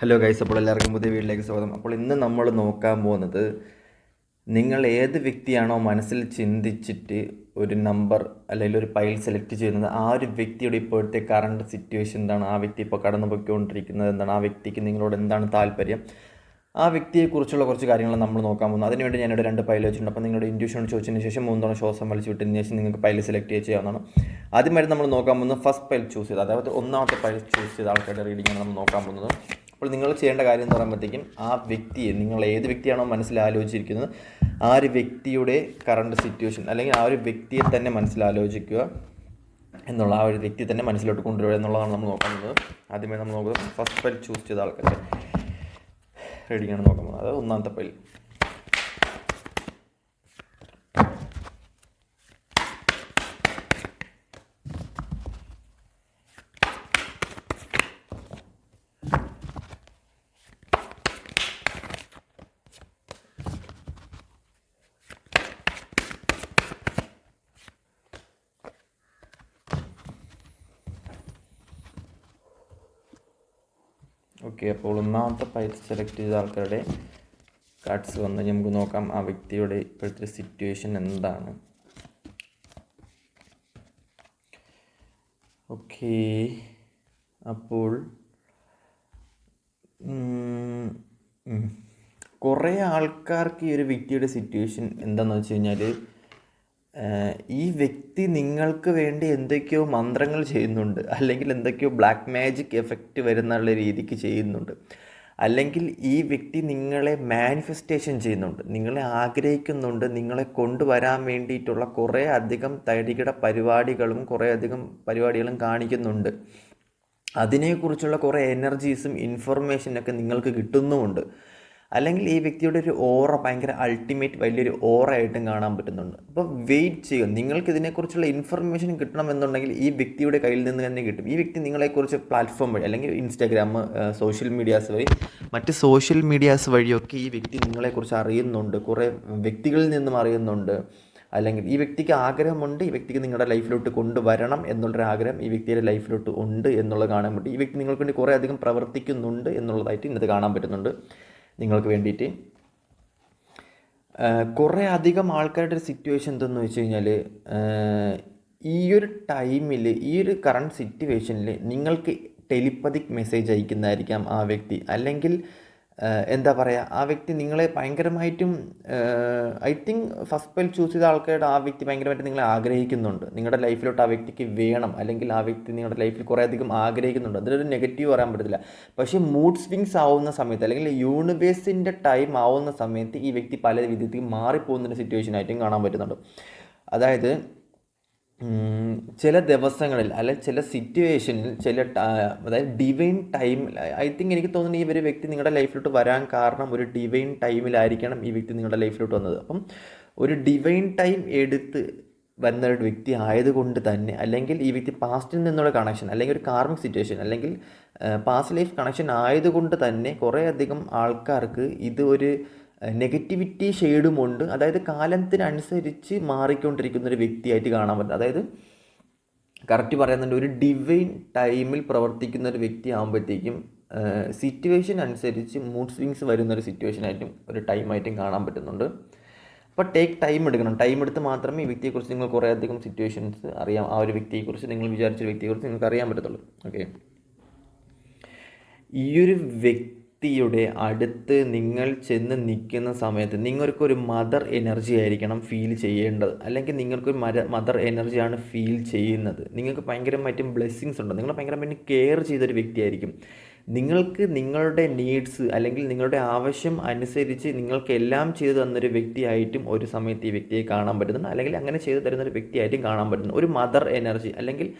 Hello guys അപ്പോൾ എല്ലാവർക്കും പുതിയ വീട്ടിലേക്ക് സ്വാഗതം. അപ്പോൾ ഇന്ന് നമ്മൾ നോക്കാൻ പോകുന്നത് നിങ്ങൾ ഏത് വ്യക്തിയാണോ മനസ്സിൽ ചിന്തിച്ചിട്ട് ഒരു നമ്പർ അല്ലെങ്കിൽ ഒരു പൈൽ സെലക്ട് ചെയ്യുന്നത് ആ ഒരു വ്യക്തിയുടെ ഇപ്പോഴത്തെ കറണ്ട് സിറ്റുവേഷൻ എന്താണ്? ആ വ്യക്തി ഇപ്പോൾ കടന്നു പോയിക്കൊണ്ടിരിക്കുന്നത് എന്താണ്? ആ വ്യക്തിക്ക് നിങ്ങളോട് എന്താണ് താല്പര്യം? ആ വ്യക്തിയെക്കുറിച്ചുള്ള കുറച്ച് കാര്യങ്ങൾ നമ്മൾ നോക്കാൻ പോകുന്നു. അതിനുവേണ്ടി ഞാനിവിടെ രണ്ട് പൈൽ വെച്ചിട്ടുണ്ട്. അപ്പോൾ നിങ്ങളുടെ ഇൻഡ്യൂഷൻ ചോദിച്ചതിന് ശേഷം മൂന്നോളം ശ്വാസം വലിച്ചു വിട്ടതിന് ശേഷം നിങ്ങൾക്ക് പൈൽ സെലക്ട് ചെയ്യാവുന്നതാണ്. ആദ്യമായിട്ട് നമ്മൾ നോക്കാൻ പോകുന്നത് ഫസ്റ്റ് പൈൽ ചൂസ് ചെയ്ത് അതായത് ഒന്നാമത്തെ പൈൽ ചൂസ് ചെയ്ത ആൾക്കാരുടെ റീഡിങ്ങാണ് നമ്മൾ നോക്കാൻ പോകുന്നത്. അപ്പോൾ നിങ്ങൾ ചെയ്യേണ്ട കാര്യം എന്ന് പറയുമ്പോഴത്തേക്കും ആ വ്യക്തിയെ നിങ്ങൾ ഏത് വ്യക്തിയാണോ മനസ്സിൽ ആലോചിച്ചിരിക്കുന്നത് ആ ഒരു വ്യക്തിയുടെ കറണ്ട് സിറ്റുവേഷൻ അല്ലെങ്കിൽ ആ ഒരു വ്യക്തിയെ തന്നെ മനസ്സിലാലോചിക്കുക എന്നുള്ള ആ ഒരു വ്യക്തി തന്നെ മനസ്സിലോട്ട് കൊണ്ടുവരിക എന്നുള്ളതാണ് നമ്മൾ നോക്കുന്നത്. ആദ്യമേ നമ്മൾ നോക്കുന്നത് ഫസ്റ്റ് പൈൽ ചൂസ് ചെയ്ത ആൾക്കാരെ. റെഡിയാണ് നോക്കുന്നത്. അത് ഒന്നാമത്തെ പൈൽ അപ്പോൾ ഒന്നാമത്തെ പൈറ്റ് സെലക്ട് ചെയ്ത ആൾക്കാരുടെ കാർഡ്സ് വന്ന് നമുക്ക് നോക്കാം ആ വ്യക്തിയുടെ ഇപ്പോഴത്തെ സിറ്റുവേഷൻ എന്താണ് ഓക്കെ അപ്പോൾ. കുറേ ആൾക്കാർക്ക് ഈ ഒരു വ്യക്തിയുടെ സിറ്റുവേഷൻ എന്താണെന്ന് വെച്ച് കഴിഞ്ഞാൽ ഈ വ്യക്തി നിങ്ങൾക്ക് വേണ്ടി എന്തൊക്കെയോ മന്ത്രങ്ങൾ ചെയ്യുന്നുണ്ട്. അല്ലെങ്കിൽ എന്തൊക്കെയോ ബ്ലാക്ക് മാജിക് എഫക്റ്റ് വരുന്നുള്ള രീതിക്ക് ചെയ്യുന്നുണ്ട്. അല്ലെങ്കിൽ ഈ വ്യക്തി നിങ്ങളെ മാനിഫെസ്റ്റേഷൻ ചെയ്യുന്നുണ്ട്. നിങ്ങളെ ആഗ്രഹിക്കുന്നുണ്ട്. നിങ്ങളെ കൊണ്ടുവരാൻ വേണ്ടിയിട്ടുള്ള കുറേ അധികം തടികിട പരിപാടികളും കുറേ അധികം പരിപാടികളും കാണിക്കുന്നുണ്ട്. അതിനെക്കുറിച്ചുള്ള കുറേ എനർജീസും ഇൻഫർമേഷനൊക്കെ നിങ്ങൾക്ക് കിട്ടുന്നുമുണ്ട്. അല്ലെങ്കിൽ ഈ വ്യക്തിയുടെ ഒരു ഓറ ഭയങ്കര അൾട്ടിമേറ്റ് വലിയൊരു ഓറ ആയിട്ടും കാണാൻ പറ്റുന്നുണ്ട്. അപ്പോൾ വെയിറ്റ് ചെയ്യുക. നിങ്ങൾക്ക് ഇതിനെക്കുറിച്ചുള്ള ഇൻഫർമേഷൻ കിട്ടണമെന്നുണ്ടെങ്കിൽ ഈ വ്യക്തിയുടെ കയ്യിൽ നിന്ന് തന്നെ കിട്ടും. ഈ വ്യക്തി നിങ്ങളെക്കുറിച്ച് പ്ലാറ്റ്ഫോം വഴി അല്ലെങ്കിൽ ഇൻസ്റ്റാഗ്രാം സോഷ്യൽ മീഡിയാസ് വഴി മറ്റ് സോഷ്യൽ മീഡിയാസ് വഴിയൊക്കെ ഈ വ്യക്തി നിങ്ങളെക്കുറിച്ച് അറിയുന്നുണ്ട്. കുറേ വ്യക്തികളിൽ നിന്നും അറിയുന്നുണ്ട്. അല്ലെങ്കിൽ ഈ വ്യക്തിക്ക് ആഗ്രഹമുണ്ട് ഈ വ്യക്തിക്ക് നിങ്ങളുടെ ലൈഫിലോട്ട് കൊണ്ടുവരണം എന്നുള്ളൊരു ആഗ്രഹം ഈ വ്യക്തിയുടെ ലൈഫിലോട്ട് ഉണ്ട് എന്നുള്ളത് കാണാൻ പറ്റും. ഈ വ്യക്തി നിങ്ങൾക്ക് വേണ്ടി കുറേ അധികം പ്രവർത്തിക്കുന്നുണ്ട് എന്നുള്ളതായിട്ട് ഇന്നത് കാണാൻ പറ്റുന്നുണ്ട്. നിങ്ങൾക്ക് വേണ്ടിയിട്ട്. കുറേ അധികം ആൾക്കാരുടെ ഒരു സിറ്റുവേഷൻ എന്തെന്ന് വെച്ച് കഴിഞ്ഞാൽ ഈ ഒരു ടൈമിൽ ഈ ഒരു കറണ്ട് സിറ്റുവേഷനിൽ നിങ്ങൾക്ക് ടെലിപ്പതിക് മെസ്സേജ് അയക്കുന്നതായിരിക്കാം ആ വ്യക്തി. അല്ലെങ്കിൽ എന്താ പറയുക ആ വ്യക്തി നിങ്ങളെ ഭയങ്കരമായിട്ടും I think first pale choose ചെയ്ത ആൾക്കാരുടെ ആ വ്യക്തി ഭയങ്കരമായിട്ട് നിങ്ങളെ ആഗ്രഹിക്കുന്നുണ്ട്. നിങ്ങളുടെ ലൈഫിലോട്ട് ആ വ്യക്തിക്ക് വേണം. അല്ലെങ്കിൽ ആ വ്യക്തി നിങ്ങളുടെ ലൈഫിൽ കുറേ അധികം ആഗ്രഹിക്കുന്നുണ്ട്. അതിലൊരു നെഗറ്റീവ് പറയാൻ പറ്റത്തില്ല. പക്ഷേ മൂഡ് സ്വിങ്സ് ആവുന്ന സമയത്ത് അല്ലെങ്കിൽ യൂണിവേഴ്സിന്റെ ടൈം ആവുന്ന സമയത്ത് ഈ വ്യക്തി പല വിധത്തിൽ മാറിപ്പോകുന്നൊരു സിറ്റുവേഷൻ ആയിട്ടും കാണാൻ പറ്റുന്നുണ്ട്. അതായത് ചില ദിവസങ്ങളിൽ അല്ലെങ്കിൽ ചില സിറ്റുവേഷനിൽ ചില അതായത് ഡിവൈൻ ടൈം ഐ തിങ്ക് എനിക്ക് തോന്നുന്നു ഈ ഒരു വ്യക്തി നിങ്ങളുടെ ലൈഫിലോട്ട് വരാൻ കാരണം ഒരു ഡിവൈൻ ടൈമിലായിരിക്കണം ഈ വ്യക്തി നിങ്ങളുടെ ലൈഫിലോട്ട് വന്നത്. അപ്പം ഒരു ഡിവൈൻ ടൈം എടുത്ത് വന്ന ഒരു വ്യക്തി ആയതുകൊണ്ട് തന്നെ അല്ലെങ്കിൽ ഈ വ്യക്തി പാസ്റ്റിൽ നിന്നുള്ള കണക്ഷൻ അല്ലെങ്കിൽ ഒരു കാർമിക് സിറ്റുവേഷൻ അല്ലെങ്കിൽ പാസ്റ്റ് ലൈഫ് കണക്ഷൻ ആയതുകൊണ്ട് തന്നെ കുറേ അധികം ആൾക്കാർക്ക് ഇത് ഒരു നെഗറ്റിവിറ്റി ഷെയ്ഡുമുണ്ട് അതായത് കാലത്തിനനുസരിച്ച് മാറിക്കൊണ്ടിരിക്കുന്ന ഒരു വ്യക്തിയായിട്ട് കാണാൻ പറ്റും. അതായത് കറക്റ്റ് പറയുന്നുണ്ട് ഒരു ഡിവൈൻ ടൈമിൽ പ്രവർത്തിക്കുന്ന ഒരു വ്യക്തി ആകുമ്പോഴത്തേക്കും സിറ്റുവേഷൻ അനുസരിച്ച് മൂഡ് സ്വിങ്സ് വരുന്ന ഒരു സിറ്റുവേഷൻ ആയിട്ടും ഒരു ടൈമായിട്ടും കാണാൻ പറ്റുന്നുണ്ട്. അപ്പോൾ ടേക്ക് ടൈം എടുക്കണം. ടൈം എടുത്ത് മാത്രമേ ഈ വ്യക്തിയെക്കുറിച്ച് നിങ്ങൾ കുറേ അധികം സിറ്റുവേഷൻസ് അറിയാം. ആ ഒരു വ്യക്തിയെക്കുറിച്ച് നിങ്ങൾ വിചാരിച്ച വ്യക്തിയെക്കുറിച്ച് നിങ്ങൾക്ക് അറിയാൻ പറ്റത്തുള്ളൂ. ഓക്കെ ഈ ഒരു വ്യക്തിയുടെ അടുത്ത് നിങ്ങൾ ചെന്ന് നിൽക്കുന്ന സമയത്ത് നിങ്ങൾക്കൊരു മദർ എനർജി ആയിരിക്കണം ഫീൽ ചെയ്യേണ്ടത്. അല്ലെങ്കിൽ നിങ്ങൾക്കൊരു മര മദർ എനർജിയാണ് ഫീൽ ചെയ്യുന്നത്. നിങ്ങൾക്ക് ഭയങ്കരമായിട്ടും ബ്ലെസ്സിങ്സ് ഉണ്ട്. നിങ്ങൾ ഭയങ്കരമായിട്ടും കെയർ ചെയ്തൊരു വ്യക്തിയായിരിക്കും. നിങ്ങൾക്ക് നിങ്ങളുടെ നീഡ്സ് അല്ലെങ്കിൽ നിങ്ങളുടെ ആവശ്യം അനുസരിച്ച് നിങ്ങൾക്ക് എല്ലാം ചെയ്തു തന്നൊരു വ്യക്തിയായിട്ടും ഒരു സമയത്ത് ഈ വ്യക്തിയെ കാണാൻ പറ്റുന്നുണ്ട്. അല്ലെങ്കിൽ അങ്ങനെ ചെയ്തു തരുന്ന ഒരു വ്യക്തിയായിട്ടും കാണാൻ പറ്റുന്നു ഒരു മദർ എനർജി അല്ലെങ്കിൽ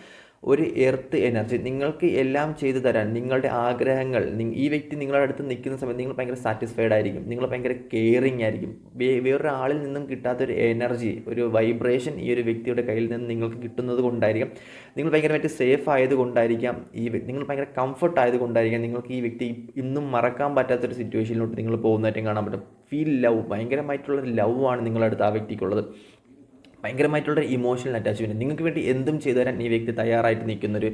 ഒരു എർത്ത് എനർജി നിങ്ങൾക്ക് എല്ലാം ചെയ്തു തരാൻ നിങ്ങളുടെ ആഗ്രഹങ്ങൾ ഈ വ്യക്തി നിങ്ങളുടെ അടുത്ത് നിൽക്കുന്ന സമയത്ത് നിങ്ങൾ ഭയങ്കര സാറ്റിസ്ഫൈഡ് ആയിരിക്കും. നിങ്ങൾ ഭയങ്കര കെയറിങ് ആയിരിക്കും. വേറൊരാളിൽ നിന്നും കിട്ടാത്ത ഒരു എനർജി ഒരു വൈബ്രേഷൻ ഈ ഒരു വ്യക്തിയുടെ കയ്യിൽ നിന്ന് നിങ്ങൾക്ക് കിട്ടുന്നത് കൊണ്ടായിരിക്കും. നിങ്ങൾ ഭയങ്കരമായിട്ട് സേഫ് ആയതുകൊണ്ടായിരിക്കാം ഈ നിങ്ങൾ ഭയങ്കര കംഫർട്ട് ആയതുകൊണ്ടായിരിക്കാം നിങ്ങൾക്ക് ഈ വ്യക്തി ഇന്നും മറക്കാൻ പറ്റാത്തൊരു സിറ്റുവേഷനിലോട്ട് നിങ്ങൾ പോകുന്നതായിട്ടും കാണാൻ പറ്റും. ഫീൽ ലവ് ഭയങ്കരമായിട്ടുള്ള ലവ് ആണ് നിങ്ങളുടെ അടുത്ത് ആ വ്യക്തിക്കുള്ളത്. ഭയങ്കരമായിട്ടുള്ള ഇമോഷണൽ അറ്റാച്ച്മെന്റ് നിങ്ങൾക്ക് വേണ്ടി എന്തും ചെയ്തു തരാൻ ഈ വ്യക്തി തയ്യാറായിട്ട് നിൽക്കുന്നൊരു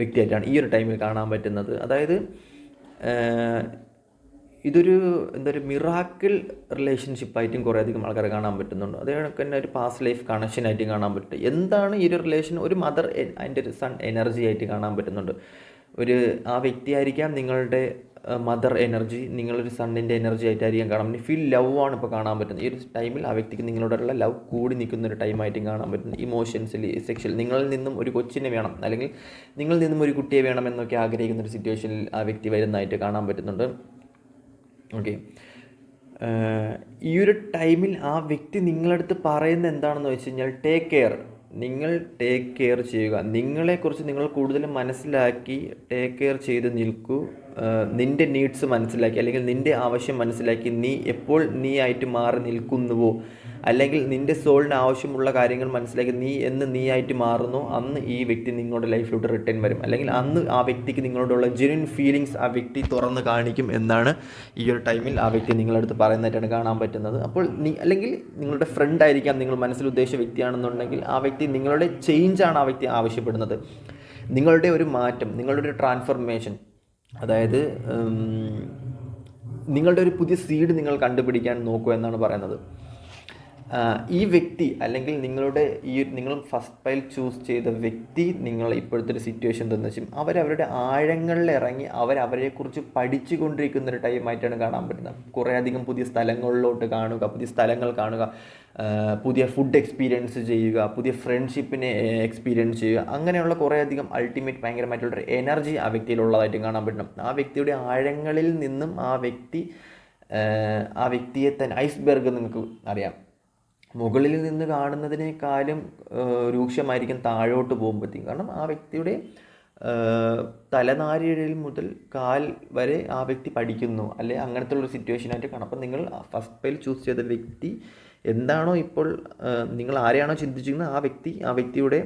വ്യക്തിയായിട്ടാണ് ഈ ഒരു ടൈമിൽ കാണാൻ പറ്റുന്നത്. അതായത് ഇതൊരു എന്താ ഒരു മിറാക്കിൾ റിലേഷൻഷിപ്പായിട്ടും കുറേയധികം ആൾക്കാർ കാണാൻ പറ്റുന്നുണ്ട്. അതേ തന്നെ ഒരു പാസ്റ്റ് ലൈഫ് കണക്ഷനായിട്ടും കാണാൻ പറ്റും എന്താണ് ഈ ഒരു റിലേഷൻ ഒരു മദർ അതിന്റെ ഒരു സൺ എനർജി ആയിട്ട് കാണാൻ പറ്റുന്നുണ്ട്? ഒരു ആ വ്യക്തിയായിരിക്കാം നിങ്ങളുടെ മദർ എനർജി നിങ്ങളൊരു സണ്ണിന്റെ എനർജി ആയിട്ടായിരിക്കും കാണാൻ പറ്റും ഫീൽ ലവ് ആണ് ഇപ്പോൾ കാണാൻ പറ്റുന്നത്. ഈ ഒരു ടൈമിൽ ആ വ്യക്തിക്ക് നിങ്ങളോടുള്ള ലവ് കൂടി നിൽക്കുന്ന ഒരു ടൈമായിട്ടും കാണാൻ പറ്റുന്നത്. ഇമോഷൻസിൽ സെക്ഷൽ നിങ്ങളിൽ നിന്നും ഒരു കൊച്ചിനെ വേണം അല്ലെങ്കിൽ നിങ്ങളിൽ നിന്നും ഒരു കുട്ടിയെ വേണം എന്നൊക്കെ ആഗ്രഹിക്കുന്ന ഒരു സിറ്റുവേഷനിൽ ആ വ്യക്തി വരുന്നതായിട്ട് കാണാൻ പറ്റുന്നുണ്ട്. ഓക്കെ ഈ ഒരു ടൈമിൽ ആ വ്യക്തി നിങ്ങളടുത്ത് പറയുന്നത് എന്താണെന്ന് വെച്ച് കഴിഞ്ഞാൽ ടേക്ക് കെയർ നിങ്ങൾ ടേക്ക് കെയർ ചെയ്യുക. നിങ്ങളെക്കുറിച്ച് നിങ്ങൾ കൂടുതൽ മനസ്സിലാക്കി ടേക്ക് കെയർ ചെയ്ത് നിൽക്കൂ. നിന്റെ നീഡ്സ് മനസ്സിലാക്കി അല്ലെങ്കിൽ നിന്റെ ആവശ്യം മനസ്സിലാക്കി നീ എപ്പോൾ നീ ആയിട്ട് മാറി നിൽക്കുന്നുവോ? അല്ലെങ്കിൽ നിന്റെ സോളിന് ആവശ്യമുള്ള കാര്യങ്ങൾ മനസ്സിലാക്കി നീ എന്ന് നീ ആയിട്ട് മാറുന്നു. അന്ന് ഈ വ്യക്തി നിങ്ങളുടെ ലൈഫിലോട്ട് റിട്ടേൺ വരും. അല്ലെങ്കിൽ അന്ന് ആ വ്യക്തിക്ക് നിങ്ങളോടുള്ള ജെനുവിൻ ഫീലിങ്സ് ആ വ്യക്തി തുറന്ന് കാണിക്കും എന്നാണ് ഈ ഒരു ടൈമിൽ ആ വ്യക്തി നിങ്ങളടുത്ത് പറയുന്നതായിട്ടാണ് കാണാൻ പറ്റുന്നത്. അപ്പോൾ നീ അല്ലെങ്കിൽ നിങ്ങളുടെ ഫ്രണ്ട് ആയിരിക്കാം നിങ്ങൾ മനസ്സിൽ ഉദ്ദേശിച്ച വ്യക്തിയാണെന്നുണ്ടെങ്കിൽ ആ വ്യക്തി നിങ്ങളുടെ ചേഞ്ചാണ് ആ വ്യക്തി ആവശ്യപ്പെടുന്നത്. നിങ്ങളുടെ ഒരു മാറ്റം നിങ്ങളുടെ ഒരു ട്രാൻസ്ഫർമേഷൻ അതായത് നിങ്ങളുടെ ഒരു പുതിയ സീഡ് നിങ്ങൾ കണ്ടുപിടിക്കാൻ നോക്കുക എന്നാണ് പറയുന്നത്. ഈ വ്യക്തി അല്ലെങ്കിൽ നിങ്ങളുടെ ഈ നിങ്ങൾ ഫസ്റ്റ് ഫൈൽ ചൂസ് ചെയ്ത വ്യക്തി നിങ്ങൾ ഇപ്പോഴത്തെ ഒരു സിറ്റുവേഷൻ എന്താണെന്ന് വെച്ചാൽ അവരവരുടെ ആഴങ്ങളിൽ ഇറങ്ങി അവരവരെക്കുറിച്ച് പഠിച്ചു കൊണ്ടിരിക്കുന്ന ഒരു ടൈമായിട്ടാണ് കാണാൻ പറ്റുന്നത്. കുറേയധികം പുതിയ സ്ഥലങ്ങളിലോട്ട് കാണുക പുതിയ സ്ഥലങ്ങൾ കാണുക പുതിയ ഫുഡ് എക്സ്പീരിയൻസ് ചെയ്യുക പുതിയ ഫ്രണ്ട്ഷിപ്പിനെ എക്സ്പീരിയൻസ് ചെയ്യുക അങ്ങനെയുള്ള കുറേയധികം അൾട്ടിമേറ്റ് ഭയങ്കരമായിട്ടുള്ളൊരു എനർജി ആ വ്യക്തിയിലുള്ളതായിട്ടും കാണാൻ പറ്റണം ആ വ്യക്തിയുടെ ആഴങ്ങളിൽ നിന്നും ആ വ്യക്തി ആ വ്യക്തിയെ തന്നെ ഐസ്ബെർഗ് നിങ്ങൾക്ക് അറിയാം. മുകളിൽ നിന്ന് കാണുന്നതിനേക്കാളും രൂക്ഷമായിരിക്കും താഴോട്ട് പോകുമ്പോഴത്തേക്കും. കാരണം ആ വ്യക്തിയുടെ തലനാരിഴയിൽ മുതൽ കാൽ വരെ ആ വ്യക്തി പഠിക്കുന്നു. അല്ലെ അങ്ങനത്തെ ഒരു സിറ്റുവേഷനായിട്ട് കാണാം. അപ്പം നിങ്ങൾ ഫസ്റ്റ് പേയിൽ ചൂസ് ചെയ്ത വ്യക്തി എന്താണോ ഇപ്പോൾ നിങ്ങൾ ആരെയാണോ ചിന്തിച്ചിരുന്നത് ആ വ്യക്തി ആ വ്യക്തിയുടെ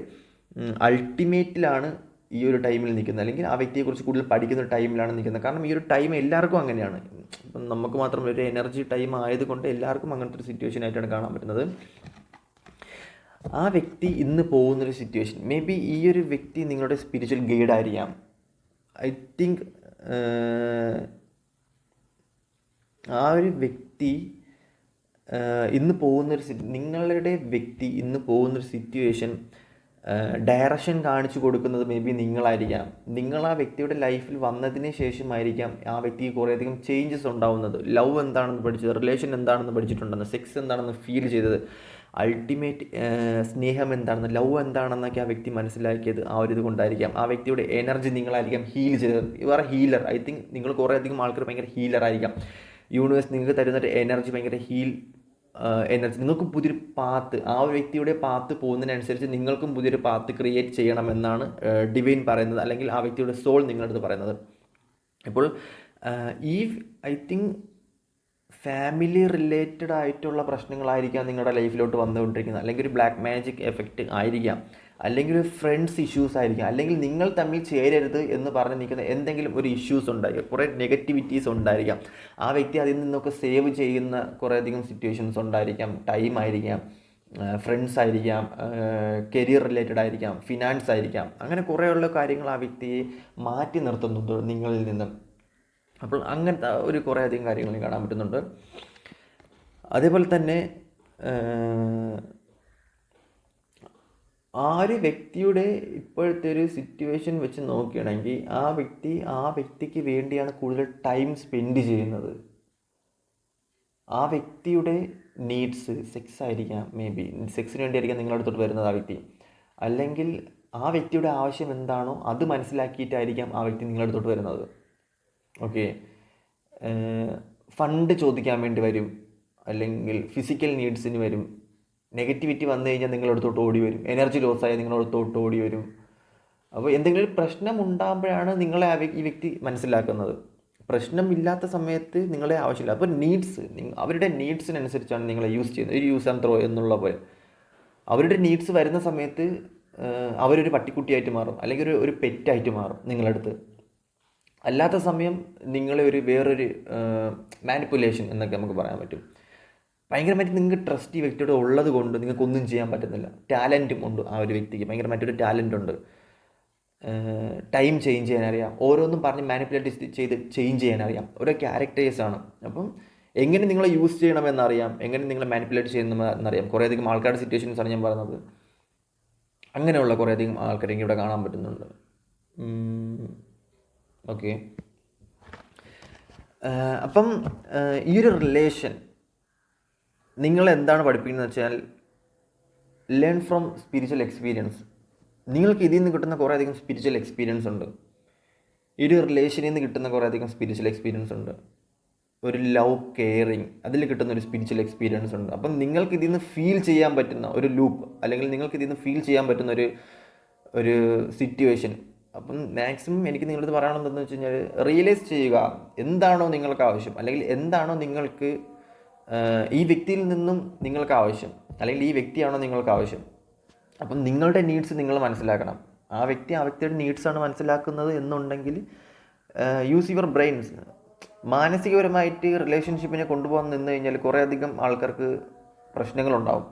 അൾട്ടിമേറ്റിലാണ് ഈ ഒരു ടൈമിൽ നിൽക്കുന്നത്. അല്ലെങ്കിൽ ആ വ്യക്തിയെക്കുറിച്ച് കൂടുതൽ പഠിക്കുന്ന ടൈമിലാണ് നിൽക്കുന്നത്. കാരണം ഈ ഒരു ടൈം എല്ലാവർക്കും അങ്ങനെയാണ്. ഇപ്പം നമുക്ക് മാത്രം ഒരു എനർജി ടൈം ആയതുകൊണ്ട് എല്ലാവർക്കും അങ്ങനത്തെ ഒരു സിറ്റുവേഷൻ ആയിട്ടാണ് കാണാൻ പറ്റുന്നത്. ആ വ്യക്തി ഇന്ന് പോകുന്നൊരു സിറ്റുവേഷൻ മേ ബി ഈ ഒരു വ്യക്തി നിങ്ങളുടെ സ്പിരിച്വൽ ഗൈഡ് ആയിരിക്കാം. ഐ തിങ്ക് ആ ഒരു വ്യക്തി ഇന്ന് പോകുന്നൊരു നിങ്ങളുടെ വ്യക്തി ഇന്ന് പോകുന്നൊരു സിറ്റുവേഷൻ ഡയറക്ഷൻ കാണിച്ചു കൊടുക്കുന്നത് മേ ബി നിങ്ങളായിരിക്കാം. നിങ്ങൾ ആ വ്യക്തിയുടെ ലൈഫിൽ വന്നതിന് ശേഷമായിരിക്കാം ആ വ്യക്തിക്ക് കുറേയധികം ചേഞ്ചസ് ഉണ്ടാവുന്നത്. ലവ് എന്താണെന്ന് പഠിച്ചത് റിലേഷൻ എന്താണെന്ന് പഠിച്ചിട്ടുണ്ടെന്ന് സെക്സ് എന്താണെന്ന് ഫീൽ ചെയ്തത് അൾട്ടിമേറ്റ് സ്നേഹം എന്താണെന്ന് ലവ് എന്താണെന്നൊക്കെ ആ വ്യക്തി മനസ്സിലാക്കിയത് ആ ഒരു ഇത് കൊണ്ടായിരിക്കാം ആ വ്യക്തിയുടെ എനർജി നിങ്ങളായിരിക്കാം ഹീൽ ചെയ്തത്. You are healer I think നിങ്ങൾ കുറേയധികം ആൾക്കാർ ഭയങ്കര ഹീലർ ആയിരിക്കാം. യൂണിവേഴ്സ് നിങ്ങൾക്ക് തരുന്ന ഒരു എനർജി ഭയങ്കര ഹീൽ എനർജി നിങ്ങൾക്ക് പുതിയൊരു പാത്ത് ആ ഒരു വ്യക്തിയുടെ പാത്ത് പോകുന്നതിനനുസരിച്ച് നിങ്ങൾക്കും പുതിയൊരു പാത്ത് ക്രിയേറ്റ് ചെയ്യണമെന്നാണ് ഡിവൈൻ പറയുന്നത് അല്ലെങ്കിൽ ആ വ്യക്തിയുടെ സോൾ നിങ്ങളുടെ അടുത്ത് പറയുന്നത്. ഇപ്പോൾ ഈ ഐ തിങ്ക് ഫാമിലി റിലേറ്റഡ് ആയിട്ടുള്ള പ്രശ്നങ്ങളായിരിക്കാം നിങ്ങളുടെ ലൈഫിലോട്ട് വന്നുകൊണ്ടിരിക്കുന്നത് അല്ലെങ്കിൽ ഒരു ബ്ലാക്ക് മാജിക് എഫക്റ്റ് ആയിരിക്കാം. അല്ലെങ്കിൽ ഒരു ഫ്രണ്ട്സ് ഇഷ്യൂസ് ആയിരിക്കും. അല്ലെങ്കിൽ നിങ്ങൾ തമ്മിൽ ചേരരുത് എന്ന് പറഞ്ഞ് നിൽക്കുന്ന എന്തെങ്കിലും ഒരു ഇഷ്യൂസ് ഉണ്ടായിരിക്കും. കുറേ നെഗറ്റിവിറ്റീസ് ഉണ്ടായിരിക്കാം. ആ വ്യക്തി അതിൽ നിന്നൊക്കെ സേവ് ചെയ്യുന്ന കുറേയധികം സിറ്റുവേഷൻസ് ഉണ്ടായിരിക്കാം. ടൈം ആയിരിക്കാം. ഫ്രണ്ട്സ് ആയിരിക്കാം. കരിയർ റിലേറ്റഡ് ആയിരിക്കാം. ഫിനാൻസ് ആയിരിക്കാം. അങ്ങനെ കുറേയുള്ള കാര്യങ്ങൾ ആ വ്യക്തിയെ മാറ്റി നിർത്തുന്നുണ്ട് നിങ്ങളിൽ നിന്ന്. അപ്പോൾ അങ്ങനത്തെ ഒരു കുറേയധികം കാര്യങ്ങൾ കാണാൻ പറ്റുന്നുണ്ട്. അതേപോലെ തന്നെ ആ ഒരു വ്യക്തിയുടെ ഇപ്പോഴത്തെ ഒരു സിറ്റുവേഷൻ വെച്ച് നോക്കുകയാണെങ്കിൽ ആ വ്യക്തി ആ വ്യക്തിക്ക് വേണ്ടിയാണ് കൂടുതൽ ടൈം സ്പെൻഡ് ചെയ്യുന്നത്. ആ വ്യക്തിയുടെ നീഡ്സ് സെക്സ് ആയിരിക്കാം മേ ബി സെക്സിന് വേണ്ടിയായിരിക്കാം നിങ്ങളുടെ അടുത്തോട്ട് വരുന്നത് ആ വ്യക്തി. അല്ലെങ്കിൽ ആ വ്യക്തിയുടെ ആവശ്യം എന്താണോ അത് മനസ്സിലാക്കിയിട്ടായിരിക്കാം ആ വ്യക്തി നിങ്ങളുടെ അടുത്തോട്ട് വരുന്നത്. ഓക്കെ ഫണ്ട് ചോദിക്കാൻ വേണ്ടി വരും. അല്ലെങ്കിൽ ഫിസിക്കൽ നീഡ്സിന് വരും. നെഗറ്റിവിറ്റി വന്നു കഴിഞ്ഞാൽ നിങ്ങളടുത്തോട്ട് ഓടി വരും. എനർജി ലോസ് ആയാൽ നിങ്ങളടുത്തോട്ട് ഓടി വരും. അപ്പോൾ എന്തെങ്കിലും ഒരു പ്രശ്നം ഉണ്ടാകുമ്പോഴാണ് നിങ്ങളെ ഈ വ്യക്തി മനസ്സിലാക്കുന്നത്. പ്രശ്നം ഇല്ലാത്ത സമയത്ത് നിങ്ങളെ ആവശ്യമില്ല. അപ്പോൾ നീഡ്സ് അവരുടെ നീഡ്സിനനുസരിച്ചാണ് നിങ്ങളെ യൂസ് ചെയ്യുന്നത്. ഒരു യൂസ് ആൻഡ് ത്രോ എന്നുള്ള പോലെ. അവരുടെ നീഡ്സ് വരുന്ന സമയത്ത് അവരൊരു പട്ടിക്കുട്ടിയായിട്ട് മാറും. അല്ലെങ്കിൽ ഒരു ഒരു പെറ്റായിട്ട് മാറും നിങ്ങളടുത്ത്. അല്ലാത്ത സമയം നിങ്ങളെ ഒരു വേറൊരു മാനിപ്പുലേഷൻ എന്നൊക്കെ നമുക്ക് പറയാൻ പറ്റും. ഭയങ്കരമായിട്ട് നിങ്ങൾക്ക് ട്രസ്റ്റ് ഈ വ്യക്തിയോട് ഉള്ളത് കൊണ്ട് നിങ്ങൾക്ക് ഒന്നും ചെയ്യാൻ പറ്റുന്നില്ല. ടാലന്റും ഉണ്ട് ആ ഒരു വ്യക്തിക്ക്. ഭയങ്കരമായിട്ടൊരു ടാലന്റ് ഉണ്ട്. ടൈം ചേഞ്ച് ചെയ്യാൻ അറിയാം. ഓരോന്നും പറഞ്ഞ് മാനിപ്പുലേറ്റ് ചെയ്ത് ചേഞ്ച് ചെയ്യാൻ അറിയാം. ഓരോ ക്യാരക്ടേഴ്സ് ആണ്. അപ്പം എങ്ങനെ നിങ്ങളെ യൂസ് ചെയ്യണമെന്നറിയാം. എങ്ങനെ നിങ്ങളെ മാനിപ്പുലേറ്റ് ചെയ്യണമെന്നറിയാം കുറേയധികം ആൾക്കാരുടെ സിറ്റുവേഷൻസ് ആണ് ഞാൻ പറയുന്നത് അങ്ങനെയുള്ള കുറേയധികം ആൾക്കാരെ ഇവിടെ കാണാൻ പറ്റുന്നുണ്ട്. ഓക്കെ അപ്പം ഈ ഒരു റിലേഷൻ നിങ്ങൾ എന്താണ് പഠിപ്പിക്കുന്നത് വെച്ചാൽ ലേൺ ഫ്രം സ്പിരിച്വൽ എക്സ്പീരിയൻസ് നിങ്ങൾക്ക് ഇതിൽ നിന്ന് കിട്ടുന്ന കുറേയധികം സ്പിരിച്വൽ എക്സ്പീരിയൻസ് ഉണ്ട്. ഒരു റിലേഷനിൽ നിന്ന് കിട്ടുന്ന കുറേയധികം സ്പിരിച്വൽ എക്സ്പീരിയൻസ് ഉണ്ട്. ഒരു ലവ് കെയറിങ് അതിൽ കിട്ടുന്ന ഒരു സ്പിരിച്വൽ എക്സ്പീരിയൻസ് ഉണ്ട്. അപ്പം നിങ്ങൾക്ക് ഇതിൽ നിന്ന് ഫീൽ ചെയ്യാൻ പറ്റുന്ന ഒരു ലൂപ്പ് അല്ലെങ്കിൽ നിങ്ങൾക്ക് ഇതിൽ നിന്ന് ഫീൽ ചെയ്യാൻ പറ്റുന്ന ഒരു ഒരു സിറ്റുവേഷൻ അപ്പം മാക്സിമം എനിക്ക് നിങ്ങളത് പറയണമെന്ന് വെച്ച് കഴിഞ്ഞാൽ റിയലൈസ് ചെയ്യുക. എന്താണോ നിങ്ങൾക്ക് ആവശ്യം അല്ലെങ്കിൽ എന്താണോ നിങ്ങൾക്ക് ഈ വ്യക്തിയിൽ നിന്നും നിങ്ങൾക്ക് ആവശ്യം അല്ലെങ്കിൽ ഈ വ്യക്തിയാണോ നിങ്ങൾക്ക് ആവശ്യം. അപ്പം നിങ്ങളുടെ നീഡ്സ് നിങ്ങൾ മനസ്സിലാക്കണം. ആ വ്യക്തി ആ വ്യക്തിയുടെ നീഡ്സാണ് മനസ്സിലാക്കുന്നത് എന്നുണ്ടെങ്കിൽ യൂസ് യുവർ ബ്രെയിൻസ് മാനസികപരമായിട്ട് റിലേഷൻഷിപ്പിനെ കൊണ്ടുപോകാൻ നിന്ന് കഴിഞ്ഞാൽ കുറേയധികം ആൾക്കാർക്ക് പ്രശ്നങ്ങളുണ്ടാവും.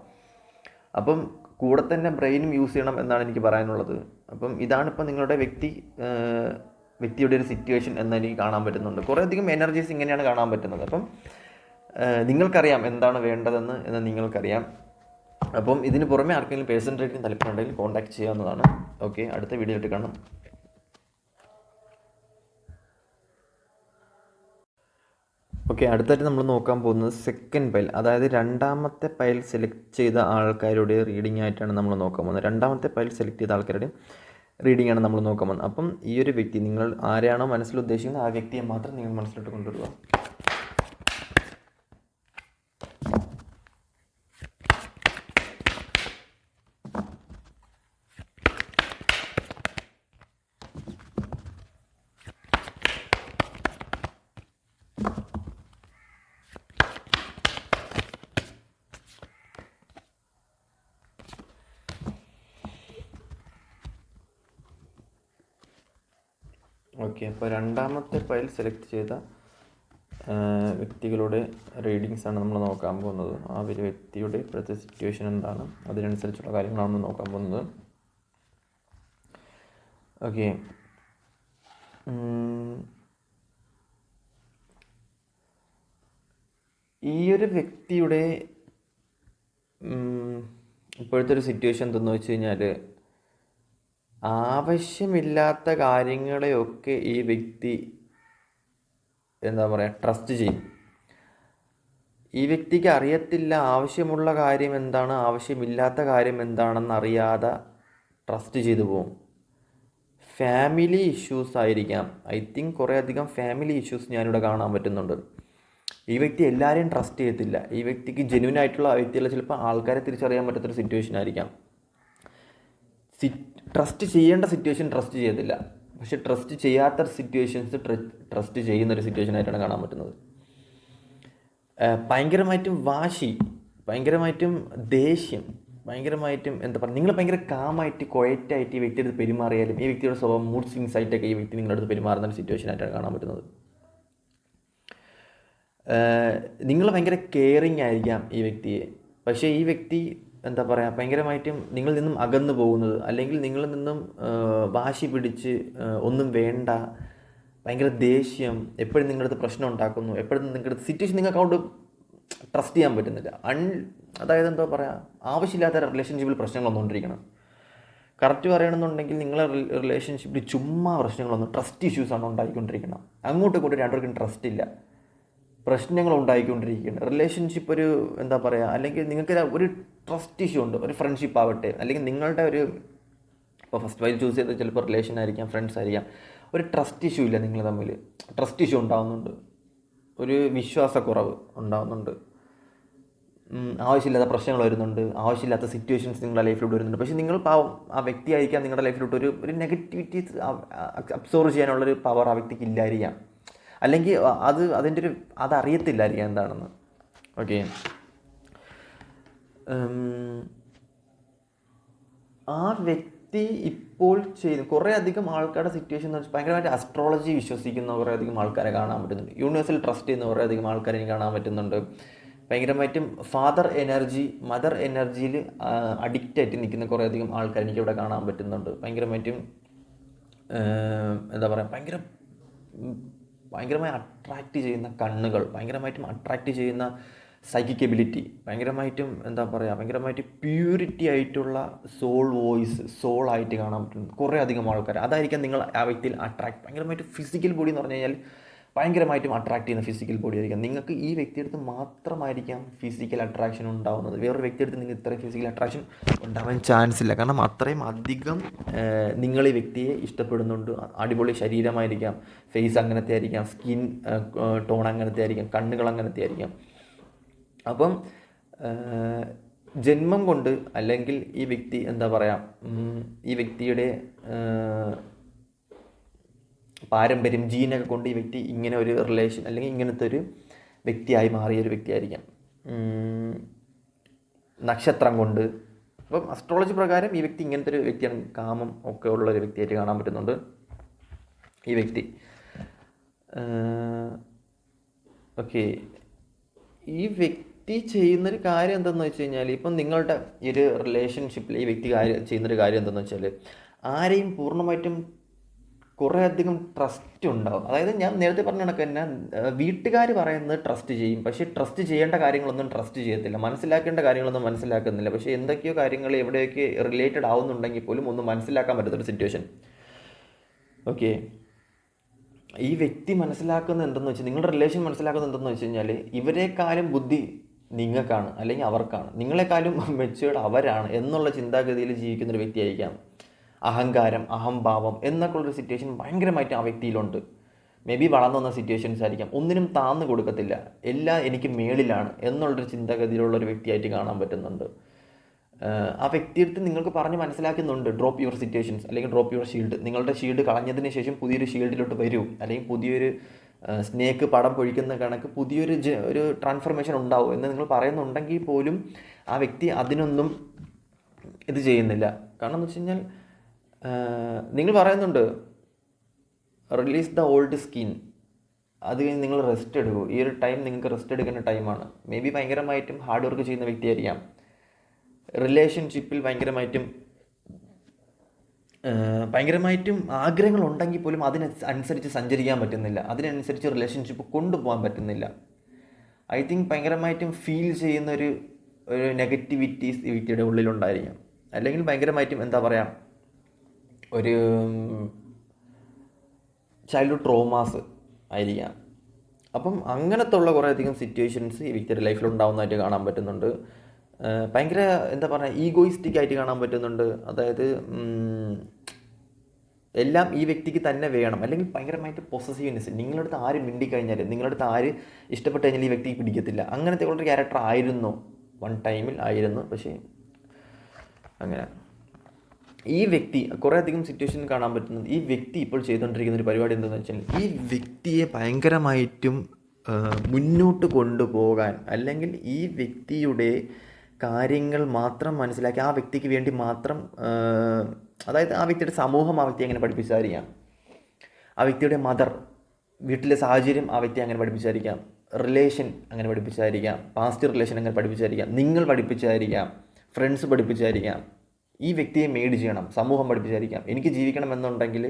അപ്പം കൂടെ തന്നെ ബ്രെയിനും യൂസ് ചെയ്യണം എന്നാണ് എനിക്ക് പറയാനുള്ളത്. അപ്പം ഇതാണ് ഇപ്പം നിങ്ങളുടെ വ്യക്തി വ്യക്തിയുടെ ഒരു സിറ്റുവേഷൻ എന്ന് എനിക്ക് കാണാൻ പറ്റുന്നുണ്ട്. കുറേയധികം എനർജീസ് ഇങ്ങനെയാണ് കാണാൻ പറ്റുന്നത്. അപ്പം നിങ്ങൾക്കറിയാം എന്താണ് വേണ്ടതെന്ന് എന്ന് നിങ്ങൾക്കറിയാം. അപ്പം ഇതിന് പുറമെ ആർക്കെങ്കിലും പേഴ്സൺ റേറ്റിംഗ് താല്പര്യമുണ്ടെങ്കിൽ കോൺടാക്ട് ചെയ്യാവുന്നതാണ്. ഓക്കെ അടുത്ത വീഡിയോ ആയിട്ട് കാണാം. ഓക്കെ അടുത്തായിട്ട് നമ്മൾ നോക്കാൻ പോകുന്നത് സെക്കൻഡ് പൈൽ അതായത് രണ്ടാമത്തെ പൈൽ സെലക്ട് ചെയ്ത ആൾക്കാരുടെ റീഡിംഗ് ആയിട്ടാണ് നമ്മൾ നോക്കാൻ പോകുന്നത്. രണ്ടാമത്തെ പൈൽ സെലക്ട് ചെയ്ത ആൾക്കാരുടെ റീഡിംഗ് ആണ് നമ്മൾ നോക്കാൻ പോകുന്നത്. അപ്പം ഈ ഒരു വ്യക്തി നിങ്ങൾ ആരെയാണോ മനസ്സിൽ ഉദ്ദേശിക്കുന്നത് ആ വ്യക്തിയെ മാത്രം നിങ്ങൾ മനസ്സിലോട്ട് കൊണ്ടുവരിക. ഓക്കെ അപ്പോൾ രണ്ടാമത്തെ ഫയൽ സെലക്ട് ചെയ്ത വ്യക്തികളുടെ റീഡിങ്സ് ആണ് നമ്മൾ നോക്കാൻ പോകുന്നത്. ആ ഒരു വ്യക്തിയുടെ ഇപ്പോഴത്തെ സിറ്റുവേഷൻ എന്താണ്? അതിനനുസരിച്ചുള്ള കാര്യങ്ങളാണ് നമ്മൾ നോക്കാൻ പോകുന്നത്. ഓക്കെ ഈ ഒരു വ്യക്തിയുടെ ഇപ്പോഴത്തെ ഒരു സിറ്റുവേഷൻ എന്തെന്ന് വെച്ച് കഴിഞ്ഞാൽ ആവശ്യമില്ലാത്ത കാര്യങ്ങളെയൊക്കെ ഈ വ്യക്തി എന്താ പറയുക ട്രസ്റ്റ് ചെയ്യും. ഈ വ്യക്തിക്ക് അറിയത്തില്ല ആവശ്യമുള്ള കാര്യം എന്താണ് ആവശ്യമില്ലാത്ത കാര്യം എന്താണെന്ന് അറിയാതെ ട്രസ്റ്റ് ചെയ്തു പോകും ഫാമിലി ഇഷ്യൂസ് ആയിരിക്കാം. ഐ തിങ്ക് കുറേ അധികം ഫാമിലി ഇഷ്യൂസ് ഞാനിവിടെ കാണാൻ പറ്റുന്നുണ്ട്. ഈ വ്യക്തി എല്ലാവരെയും ട്രസ്റ്റ് ചെയ്യത്തില്ല. ഈ വ്യക്തിക്ക് ജെന്യൂൻ ആയിട്ടുള്ള വ്യക്തികളെ ചിലപ്പോൾ ആൾക്കാരെ തിരിച്ചറിയാൻ പറ്റാത്തൊരു സിറ്റുവേഷൻ ആയിരിക്കാം. ട്രസ്റ്റ് ചെയ്യേണ്ട സിറ്റുവേഷൻ ട്രസ്റ്റ് ചെയ്യത്തില്ല. പക്ഷെ ട്രസ്റ്റ് ചെയ്യാത്ത സിറ്റുവേഷൻസ് ട്രസ്റ്റ് ചെയ്യുന്ന ഒരു സിറ്റുവേഷൻ ആയിട്ടാണ് കാണാൻ പറ്റുന്നത്. ഭയങ്കരമായിട്ടും വാശി ഭയങ്കരമായിട്ടും ദേഷ്യം ഭയങ്കരമായിട്ടും എന്താ പറയുക നിങ്ങൾ ഭയങ്കര കാമായിട്ട് കൊയറ്റായിട്ട് ഈ വ്യക്തിയുടെ അടുത്ത് പെരുമാറിയാലും ഈ വ്യക്തിയുടെ സ്വഭാവം മൂഡ് സ്വിങ്സ് ആയിട്ടൊക്കെ ഈ വ്യക്തി നിങ്ങളുടെ അടുത്ത് പെരുമാറുന്ന ഒരു സിറ്റുവേഷൻ ആയിട്ടാണ് കാണാൻ പറ്റുന്നത്. നിങ്ങൾ ഭയങ്കര കെയറിങ് ആയിരിക്കാം ഈ വ്യക്തിയെ. പക്ഷേ ഈ വ്യക്തി എന്താ പറയുക ഭയങ്കരമായിട്ടും നിങ്ങളിൽ നിന്നും അകന്നു പോകുന്നത് അല്ലെങ്കിൽ നിങ്ങളിൽ നിന്നും വാശി പിടിച്ച് ഒന്നും വേണ്ട ഭയങ്കര ദേഷ്യം എപ്പോഴും നിങ്ങളുടെ അടുത്ത് പ്രശ്നം ഉണ്ടാക്കുന്നു എപ്പോഴും നിങ്ങളുടെ സിറ്റുവേഷൻ നിങ്ങൾക്ക് അങ്ങോട്ട് ട്രസ്റ്റ് ചെയ്യാൻ പറ്റുന്നില്ല. അൺ അതായത് എന്താ പറയുക ആവശ്യമില്ലാത്ത റിലേഷൻഷിപ്പിൽ പ്രശ്നങ്ങൾ വന്നുകൊണ്ടിരിക്കണം. കറക്റ്റ് പറയണമെന്നുണ്ടെങ്കിൽ നിങ്ങളെ റിലേഷൻഷിപ്പിൽ ചുമ്മാ പ്രശ്നങ്ങളൊന്നും ട്രസ്റ്റ് ഇഷ്യൂസാണ് ഉണ്ടായിക്കൊണ്ടിരിക്കണം. അങ്ങോട്ടും ഇങ്ങോട്ടും രണ്ടുപേർക്കും ട്രസ്റ്റ് ഇല്ല. പ്രശ്നങ്ങൾ ഉണ്ടായിക്കൊണ്ടിരിക്കുകയാണ് റിലേഷൻഷിപ്പ് ഒരു എന്താ പറയുക അല്ലെങ്കിൽ നിങ്ങൾക്ക് ഒരു ട്രസ്റ്റ് ഇഷ്യൂ ഉണ്ട്. ഒരു ഫ്രണ്ട്ഷിപ്പ് ആവട്ടെ. അല്ലെങ്കിൽ നിങ്ങളുടെ ഒരു ഇപ്പോൾ ഫസ്റ്റ് വൈൽ ചൂസ് ചെയ്തത് ചിലപ്പോൾ റിലേഷൻ ആയിരിക്കാം ഫ്രണ്ട്സ് ആയിരിക്കാം. ഒരു ട്രസ്റ്റ് ഇഷ്യൂ ഇല്ല നിങ്ങൾ തമ്മിൽ. ട്രസ്റ്റ് ഇഷ്യൂ ഉണ്ടാവുന്നുണ്ട്. ഒരു വിശ്വാസക്കുറവ് ഉണ്ടാവുന്നുണ്ട്. ആവശ്യമില്ലാത്ത പ്രശ്നങ്ങൾ വരുന്നുണ്ട്. ആവശ്യമില്ലാത്ത സിറ്റുവേഷൻസ് നിങ്ങളുടെ ലൈഫിലൂടെ വരുന്നുണ്ട്. പക്ഷേ നിങ്ങൾ പാവം ആ വ്യക്തി ആയിരിക്കാം നിങ്ങളുടെ ലൈഫിലോട്ട് ഒരു ഒരു നെഗറ്റിവിറ്റീസ് അബ്സോർവ് ചെയ്യാനുള്ളൊരു പവർ ആ വ്യക്തിക്ക് ഇല്ലായിരിക്കാം. അല്ലെങ്കിൽ അത് അതിന്റെ ഒരു അതറിയത്തില്ലായിരിക്കാം എന്താണെന്ന്. ഓക്കെ ആ വ്യക്തി ഇപ്പോൾ ചെയ്യുന്ന കുറേ അധികം ആൾക്കാരുടെ സിറ്റുവേഷൻ എന്ന് വെച്ചാൽ ഭയങ്കരമായിട്ട് അസ്ട്രോളജി വിശ്വസിക്കുന്ന കുറേ അധികം ആൾക്കാരെ കാണാൻ പറ്റുന്നുണ്ട്. യൂണിവേഴ്സൽ ട്രസ്റ്റ് ചെയ്യുന്ന കുറേ അധികം ആൾക്കാരെ കാണാൻ പറ്റുന്നുണ്ട്. ഭയങ്കരമായിട്ടും ഫാദർ എനർജി മദർ എനർജിയിൽ അഡിക്റ്റ് ആയിട്ട് നിൽക്കുന്ന കുറേ അധികം ആൾക്കാർ എനിക്ക് ഇവിടെ കാണാൻ പറ്റുന്നുണ്ട്. ഭയങ്കരമായിട്ടും എന്താ പറയുക ഭയങ്കര ഭയങ്കരമായി അട്രാക്റ്റ് ചെയ്യുന്ന കണ്ണുകൾ ഭയങ്കരമായിട്ടും അട്രാക്റ്റ് ചെയ്യുന്ന സൈക്കിക് എബിലിറ്റി ഭയങ്കരമായിട്ടും എന്താ പറയുക ഭയങ്കരമായിട്ട് പ്യൂരിറ്റി ആയിട്ടുള്ള സോൾ വോയിസ് സോൾ ആയിട്ട് കാണാൻ പറ്റുന്നു കുറേ അധികം ആൾക്കാർ അതായിരിക്കാം നിങ്ങൾ ആ വ്യക്തിയിൽ അട്രാക്ട് ഭയങ്കരമായിട്ട് ഫിസിക്കൽ ബോഡി എന്ന് പറഞ്ഞു കഴിഞ്ഞാൽ ഭയങ്കരമായിട്ടും അട്രാക്ട് ചെയ്യുന്ന ഫിസിക്കൽ ബോഡി ആയിരിക്കാം. നിങ്ങൾക്ക് ഈ വ്യക്തിയെടുത്ത് മാത്രമായിരിക്കാം ഫിസിക്കൽ അട്രാക്ഷൻ ഉണ്ടാവുന്നത്. വേറൊരു വ്യക്തിയെടുത്ത് നിങ്ങൾക്ക് ഇത്രയും ഫിസിക്കൽ അട്രാക്ഷൻ ഉണ്ടാവാൻ ചാൻസ് ഇല്ല. കാരണം അത്രയും അധികം നിങ്ങൾ ഈ വ്യക്തിയെ ഇഷ്ടപ്പെടുന്നുണ്ട്. അടിപൊളി ശരീരമായിരിക്കാം. ഫേസ് അങ്ങനത്തെ ആയിരിക്കാം. സ്കിൻ ടോൺ അങ്ങനത്തെ ആയിരിക്കാം. കണ്ണുകൾ അങ്ങനത്തെ ആയിരിക്കാം. അപ്പം ജന്മം കൊണ്ട് അല്ലെങ്കിൽ ഈ വ്യക്തി എന്താ പറയുക ഈ വ്യക്തിയുടെ പാരമ്പര്യം ജീനൊക്കെ കൊണ്ട് ഈ വ്യക്തി ഇങ്ങനെ ഒരു റിലേഷൻ അല്ലെങ്കിൽ ഇങ്ങനത്തെ ഒരു വ്യക്തിയായി മാറിയ ഒരു വ്യക്തിയായിരിക്കാം. നക്ഷത്രം കൊണ്ട്. അപ്പം അസ്ട്രോളജി പ്രകാരം ഈ വ്യക്തി ഇങ്ങനത്തെ ഒരു വ്യക്തിയാണ്. കാമം ഒക്കെ ഉള്ള ഒരു വ്യക്തിയായിട്ട് കാണാൻ പറ്റുന്നുണ്ട് ഈ വ്യക്തി. ഓക്കെ. ഈ വ്യക്തി ചെയ്യുന്നൊരു കാര്യം എന്താണെന്ന് വെച്ച് കഴിഞ്ഞാൽ ഇപ്പം നിങ്ങളുടെ ഈ ഒരു റിലേഷൻഷിപ്പിൽ ഈ വ്യക്തി കാര്യം ചെയ്യുന്നൊരു കാര്യം എന്താണെന്ന് വെച്ചാൽ ആരെയും പൂർണമായിട്ടും കുറേ അധികം ട്രസ്റ്റ് ഉണ്ടാവും. അതായത് ഞാൻ നേരത്തെ പറഞ്ഞ കണക്ക് തന്നെ വീട്ടുകാർ പറയുന്നത് ട്രസ്റ്റ് ചെയ്യും. പക്ഷേ ട്രസ്റ്റ് ചെയ്യേണ്ട കാര്യങ്ങളൊന്നും ട്രസ്റ്റ് ചെയ്യത്തില്ല. മനസ്സിലാക്കേണ്ട കാര്യങ്ങളൊന്നും മനസ്സിലാക്കുന്നില്ല. പക്ഷേ എന്തൊക്കെയോ കാര്യങ്ങൾ എവിടെയൊക്കെ റിലേറ്റഡ് ആവുന്നുണ്ടെങ്കിൽ പോലും ഒന്നും മനസ്സിലാക്കാൻ പറ്റാത്തൊരു സിറ്റുവേഷൻ ഓക്കെ ഈ വ്യക്തി മനസ്സിലാക്കുന്ന എന്തെന്ന് വെച്ചാൽ നിങ്ങളുടെ റിലേഷൻ മനസ്സിലാക്കുന്നത് എന്തെന്ന് വെച്ച് കഴിഞ്ഞാൽ ഇവരെക്കാളും ബുദ്ധി നിങ്ങൾക്കാണ് അല്ലെങ്കിൽ അവർക്കാണ്. നിങ്ങളെക്കാളും മെച്ചുവേർഡ് അവരാണ് എന്നുള്ള ചിന്താഗതിയിൽ ജീവിക്കുന്ന ഒരു വ്യക്തിയായിരിക്കാം. അഹങ്കാരം അഹംഭാവം എന്നൊക്കെ ഉള്ളൊരു സിറ്റുവേഷൻ ഭയങ്കരമായിട്ട് ആ വ്യക്തിയിലുണ്ട്. മേ ബി വളർന്നു വന്ന സിറ്റുവേഷൻസ് ആയിരിക്കാം. ഒന്നിനും താന്നു കൊടുക്കത്തില്ല. എല്ലാം എനിക്ക് മേളിലാണ് എന്നുള്ളൊരു ചിന്താഗതിയിലുള്ള ഒരു വ്യക്തിയായിട്ട് കാണാൻ പറ്റുന്നുണ്ട്. ആ വ്യക്തിയെടുത്ത് നിങ്ങൾക്ക് പറഞ്ഞ് മനസ്സിലാക്കുന്നുണ്ട്. ഡ്രോപ്പ് യുവർ സിറ്റുവേഷൻസ് അല്ലെങ്കിൽ ഡ്രോപ്പ് യുവർ ഷീൽഡ് നിങ്ങളുടെ ഷീൽഡ് കളഞ്ഞതിന് ശേഷം പുതിയൊരു ഷീൽഡിലോട്ട് വരൂ. അല്ലെങ്കിൽ പുതിയൊരു സ്നേക്ക് പടം പൊഴിക്കുന്ന കണക്ക് പുതിയൊരു ഒരു ട്രാൻസ്ഫർമേഷൻ ഉണ്ടാവും എന്ന് നിങ്ങൾ പറയുന്നുണ്ടെങ്കിൽ പോലും ആ വ്യക്തി അതിനൊന്നും ഇത് ചെയ്യുന്നില്ല. കാരണം എന്ന് വെച്ച് കഴിഞ്ഞാൽ നിങ്ങൾ പറയുന്നുണ്ട് റിലീസ് ദ ഓൾഡ് സ്കിൻ അത് കഴിഞ്ഞ് നിങ്ങൾ റെസ്റ്റ് എടുക്കൂ. ഈ ഒരു ടൈം നിങ്ങൾക്ക് റെസ്റ്റ് എടുക്കുന്ന ടൈമാണ് മേ ബി ഭയങ്കരമായിട്ടും ഹാർഡ് വർക്ക് ചെയ്യുന്ന വ്യക്തിയായിരിക്കാം. റിലേഷൻഷിപ്പിൽ ഭയങ്കരമായിട്ടും ഭയങ്കരമായിട്ടും ആഗ്രഹങ്ങൾ ഉണ്ടെങ്കിൽ പോലും അതിന് അനുസരിച്ച് സഞ്ചരിക്കാൻ പറ്റുന്നില്ല. അതിനനുസരിച്ച് റിലേഷൻഷിപ്പ് കൊണ്ടുപോകാൻ പറ്റുന്നില്ല. ഐ തിങ്ക് ഭയങ്കരമായിട്ടും ഫീൽ ചെയ്യുന്ന ഒരു ഒരു നെഗറ്റിവിറ്റീസ് ഈ വ്യക്തിയുടെ ഉള്ളിലുണ്ടായിരിക്കാം. അല്ലെങ്കിൽ ഭയങ്കരമായിട്ടും എന്താ പറയുക ഒരു ചൈൽഡ്ഹുഡ് ട്രോമാസ് ആയിരിക്കാം. അപ്പം അങ്ങനത്തെ ഉള്ള കുറേ അധികം സിറ്റുവേഷൻസ് ഈ വ്യക്തിയുടെ ലൈഫിൽ ഉണ്ടാകുന്നതായിട്ട് കാണാൻ പറ്റുന്നുണ്ട്. ഭയങ്കര എന്താ പറയുക ഈഗോയിസ്റ്റിക് ആയിട്ട് കാണാൻ പറ്റുന്നുണ്ട്. അതായത് എല്ലാം ഈ വ്യക്തിക്ക് തന്നെ വേണം. അല്ലെങ്കിൽ ഭയങ്കരമായിട്ട് പൊസസീവ്നെസ് നിങ്ങളുടെ അടുത്ത് ആര് മിണ്ടിക്കഴിഞ്ഞാൽ നിങ്ങളുടെ അടുത്ത് ആര് ഇഷ്ടപ്പെട്ട് കഴിഞ്ഞാൽ ഈ വ്യക്തിക്ക് പിടിക്കത്തില്ല. അങ്ങനത്തെ ഉള്ളൊരു ക്യാരക്ടർ ആയിരുന്നു വൺ ടൈമിൽ ആയിരുന്നു. പക്ഷേ അങ്ങനെ. ഈ വ്യക്തി കുറേ അധികം സിറ്റുവേഷൻ കാണാൻ പറ്റുന്നത് ഈ വ്യക്തി ഇപ്പോൾ ചെയ്തുകൊണ്ടിരിക്കുന്ന ഒരു പരിപാടി എന്താണെന്ന് വെച്ചാൽ ഈ വ്യക്തിയെ ഭയങ്കരമായിട്ടും മുന്നോട്ട് കൊണ്ടുപോകാൻ അല്ലെങ്കിൽ ഈ വ്യക്തിയുടെ കാര്യങ്ങൾ മാത്രം മനസ്സിലാക്കി ആ വ്യക്തിക്ക് വേണ്ടി മാത്രം അതായത് ആ വ്യക്തിയുടെ സമൂഹം ആ വ്യക്തി എങ്ങനെ പഠിപ്പിച്ചായിരിക്കാം ആ വ്യക്തിയുടെ മദർ വീട്ടിലെ സാഹചര്യം ആ വ്യക്തി അങ്ങനെ പഠിപ്പിച്ചായിരിക്കാം റിലേഷൻ അങ്ങനെ പഠിപ്പിച്ചായിരിക്കാം പാസ്റ്റ് റിലേഷൻ അങ്ങനെ പഠിപ്പിച്ചായിരിക്കാം നിങ്ങൾ പഠിപ്പിച്ചായിരിക്കാം ഫ്രണ്ട്സ് പഠിപ്പിച്ചായിരിക്കാം ഈ വ്യക്തിയെ മെയ്ഡ് ചെയ്യണം സമൂഹം പഠിപ്പിച്ചായിരിക്കാം. എനിക്ക് ജീവിക്കണം എന്നുണ്ടെങ്കിൽ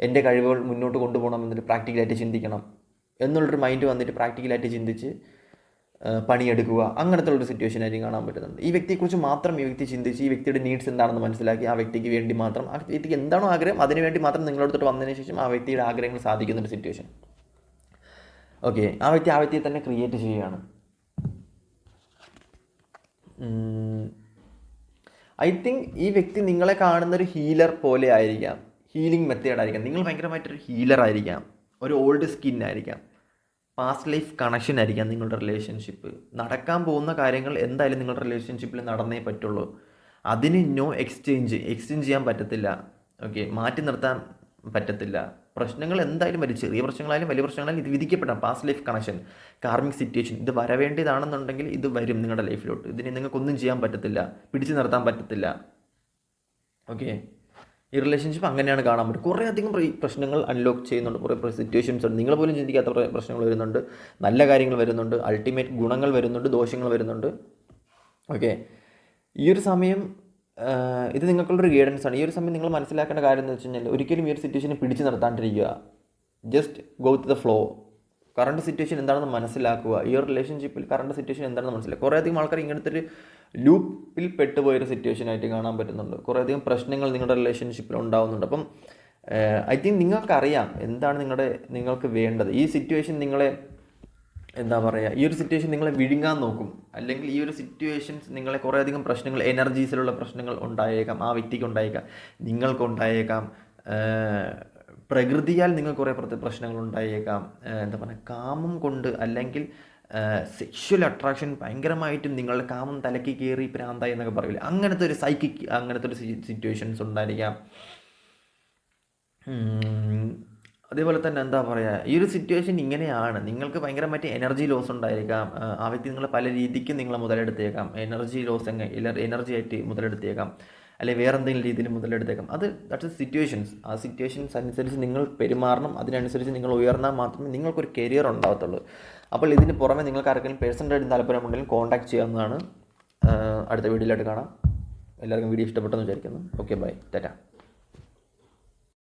എന്റെ കഴിവുകൾ മുന്നോട്ട് കൊണ്ടുപോകണം എന്നിട്ട് പ്രാക്ടിക്കലായിട്ട് ചിന്തിക്കണം എന്നുള്ളൊരു മൈൻഡ് വന്നിട്ട് പ്രാക്ടിക്കലായിട്ട് ചിന്തിച്ച് പണിയെടുക്കുക അങ്ങനത്തെ ഒരു സിറ്റുവേഷൻ ആയിരിക്കും കാണാൻ പറ്റുന്നുണ്ട് ഈ വ്യക്തിയെക്കുറിച്ച് മാത്രം ഈ വ്യക്തി ചിന്തിച്ച് ഈ വ്യക്തിയുടെ നീഡ്സ് എന്താണെന്ന് മനസ്സിലാക്കി ആ വ്യക്തിക്ക് വേണ്ടി മാത്രം ആ വ്യക്തിക്ക് എന്താണോ ആഗ്രഹം അതിന് വേണ്ടി മാത്രം നിങ്ങളടുത്തോട്ട് വന്നതിന് ശേഷം ആ വ്യക്തിയുടെ ആഗ്രഹങ്ങൾ സാധിക്കുന്ന ഒരു സിറ്റുവേഷൻ. ഓക്കെ ആ വ്യക്തി ആ വ്യക്തിയെ തന്നെ ക്രിയേറ്റ് ചെയ്യുകയാണ്. ഐ തിങ്ക് ഈ വ്യക്തി നിങ്ങളെ കാണുന്ന ഒരു ഹീലർ പോലെ ആയിരിക്കാം. ഹീലിംഗ് മെത്തേഡ് ആയിരിക്കാം. നിങ്ങൾ ഭയങ്കരമായിട്ടൊരു ഹീലർ ആയിരിക്കാം. ഒരു ഓൾഡ് സ്കിൻ ആയിരിക്കാം. പാസ്റ്റ് ലൈഫ് കണക്ഷൻ ആയിരിക്കാം നിങ്ങളുടെ റിലേഷൻഷിപ്പ് നടക്കാൻ പോകുന്ന കാര്യങ്ങൾ എന്തായാലും നിങ്ങളുടെ റിലേഷൻഷിപ്പിൽ നടന്നേ പറ്റുള്ളൂ. അതിന് നോ എക്സ്ചേഞ്ച് എക്സ്ചേഞ്ച് ചെയ്യാൻ പറ്റത്തില്ല. ഓക്കെ മാറ്റി നിർത്താൻ പറ്റത്തില്ല. പ്രശ്നങ്ങൾ എന്തായാലും വരും. ചെറിയ പ്രശ്നങ്ങളായാലും വലിയ പ്രശ്നങ്ങളായാലും ഇത് വിധിക്കപ്പെടാം. Past life connection karmic situation ഇത് വരവേണ്ടതാണെന്നുണ്ടെങ്കിൽ ഇത് വരും നിങ്ങളുടെ ലൈഫിലോട്ട് ഇതിനെ നിങ്ങൾക്കൊന്നും ചെയ്യാൻ പറ്റത്തില്ല. പിടിച്ചു നിർത്താൻ പറ്റത്തില്ല. ഓക്കെ ഈ റിലേഷൻഷിപ്പ് അങ്ങനെയാണ് കാണാൻ പറ്റും. കുറേ അധികം പ്രശ്നങ്ങൾ അൺലോക്ക് ചെയ്യുന്നുണ്ട്. കുറേ സിറ്റുവേഷൻസ് ഉണ്ട്. നിങ്ങൾ പോലും ചിന്തിക്കാത്ത കുറേ പ്രശ്നങ്ങൾ വരുന്നുണ്ട്. നല്ല കാര്യങ്ങൾ വരുന്നുണ്ട്. അൾട്ടിമേറ്റ് ഗുണങ്ങൾ വരുന്നുണ്ട്. ദോഷങ്ങൾ വരുന്നുണ്ട്. ഓക്കെ ഈ ഒരു സമയം ഇത് നിങ്ങൾക്കുള്ളൊരു ഗൈഡൻസ് ആണ്. ഈ ഒരു സമയം നിങ്ങൾ മനസ്സിലാക്കേണ്ട കാര്യം എന്ന് വെച്ച് കഴിഞ്ഞാൽ ഒരിക്കലും ഈ ഒരു സിറ്റുവേഷനെ പിടിച്ചു നിർത്താണ്ടിരിക്കുക. Just go with the flow current situation എന്താണെന്ന് മനസ്സിലാക്കുക. ഈ ഒരു റിലേഷൻഷിപ്പിൽ കറണ്ട് സിറ്റുവേഷൻ എന്താണെന്ന് മനസ്സിലാക്കുക. കുറേയധികം ആൾക്കാർ ഇങ്ങനത്തെ ഒരു ലൂപ്പിൽ പെട്ടുപോയൊരു സിറ്റുവേഷൻ ആയിട്ട് കാണാൻ പറ്റുന്നുണ്ട്. കുറേയധികം പ്രശ്നങ്ങൾ നിങ്ങളുടെ റിലേഷൻഷിപ്പിൽ ഉണ്ടാകുന്നുണ്ട് അപ്പം ഐ തിങ്ക് നിങ്ങൾക്കറിയാം എന്താണ് നിങ്ങളുടെ നിങ്ങൾക്ക് വേണ്ടത്. ഈ സിറ്റുവേഷൻ നിങ്ങളെ എന്താ പറയുക ഈ ഒരു സിറ്റുവേഷൻ നിങ്ങളെ വിഴുങ്ങാൻ നോക്കും അല്ലെങ്കിൽ ഈ ഒരു സിറ്റുവേഷൻസ് നിങ്ങളെ കുറേയധികം പ്രശ്നങ്ങൾ എനർജീസിലുള്ള പ്രശ്നങ്ങൾ ഉണ്ടായേക്കാം ആ വ്യക്തിക്ക് ഉണ്ടായേക്കാം നിങ്ങൾക്ക് ഉണ്ടായേക്കാം പ്രകൃതിയാൽ നിങ്ങൾ കുറേ പ്രശ്നങ്ങൾ ഉണ്ടായേക്കാം എന്താ പറയുക കാമം കൊണ്ട് അല്ലെങ്കിൽ സെക്ഷൽ അട്രാക്ഷൻ ഭയങ്കരമായിട്ടും നിങ്ങളുടെ കാമം തലയ്ക്ക് കയറി പ്രാന്തായി എന്നൊക്കെ പറയില്ല അങ്ങനത്തെ ഒരു സൈക്കിക് അങ്ങനത്തെ ഒരു സിറ്റുവേഷൻസ് ഉണ്ടായിരിക്കാം. അതേപോലെ തന്നെ എന്താ പറയുക ഈ ഒരു സിറ്റുവേഷൻ ഇങ്ങനെയാണ്. നിങ്ങൾക്ക് ഭയങ്കര മറ്റേ എനർജി ലോസ് ഉണ്ടായിരിക്കാം ആ, വ്യക്തി നിങ്ങളെ പല രീതിക്കും നിങ്ങളെ മുതലെടുത്തേക്കാം. എനർജി ലോസ് എനർജി ആയിട്ട് മുതലെടുത്തേക്കാം. അല്ലെങ്കിൽ വേറെ എന്തെങ്കിലും രീതിയിൽ മുതലെടുത്തേക്കാം. അത് ദാറ്റ്സ് സിറ്റുവേഷൻസ് ആ സിറ്റുവേഷൻസ് അനുസരിച്ച് നിങ്ങൾ പെരുമാറണം. അതിനനുസരിച്ച് നിങ്ങൾ ഉയർന്നാൽ മാത്രമേ നിങ്ങൾക്കൊരു കരിയർ ഉണ്ടാകത്തുള്ളൂ അപ്പോൾ ഇതിന് പുറമെ നിങ്ങൾക്ക് ആർക്കെങ്കിലും പേഴ്സണലായിട്ട് താല്പര്യമുണ്ടെങ്കിൽ കോൺടാക്ട് ചെയ്യാവുന്നതാണ്. അടുത്ത വീഡിയോയിലായിട്ട് കാണാം. എല്ലാവർക്കും വീഡിയോ ഇഷ്ടപ്പെട്ടെന്ന് വിചാരിക്കുന്നു. Okay bye Tata